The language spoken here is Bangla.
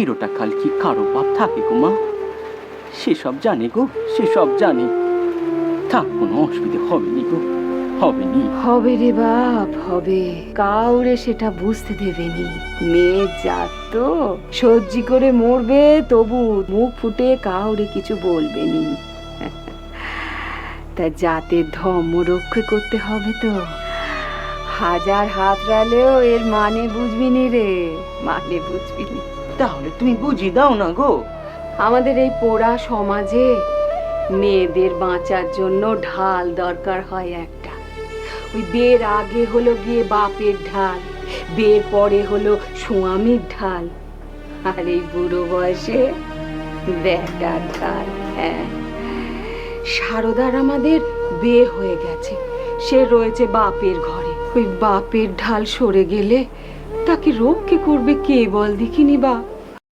চিরটা কাল কি কারও বাপ থাকে গো মা? সেসব জানে গো সেসব জানে। থাক, কোনো অসুবিধে হবে নি গো হবে নি হবে রে বাপ, হবে। কাউরে সেটা বুঝতে দেবেনি। মেয়ের জাত তো, সহ্যি করে মরবে, তবু মুখ ফুটে কাউরে কিছু বলবে নি তা জাতের ধর্ম রক্ষা করতে হবে তো। হাজার হাত রালেও এর মানে বুঝবি নি রে মানে বুঝবি নি। তাহলে তুমি বুঝিয়ে দাও না গো। আমাদের এই পোড়া সমাজে মেয়েদের বাঁচার জন্য ঢাল দরকার হয় একটা। ওই বিয়ের আগে হলো গিয়ে বাপের ঢাল, বিয়ের পরে হলো স্বামীর ঢাল। আর এই বুড়ো বয়সে বেটার ঢাল হ্যাঁ। সারদার আমাদের বিয়ে হয়ে গেছে, সে রয়েছে বাপের ঘরে। ওই বাপের ঢাল সরে গেলে তাকে রক্ষে করবে কে বল দেখিনি বা?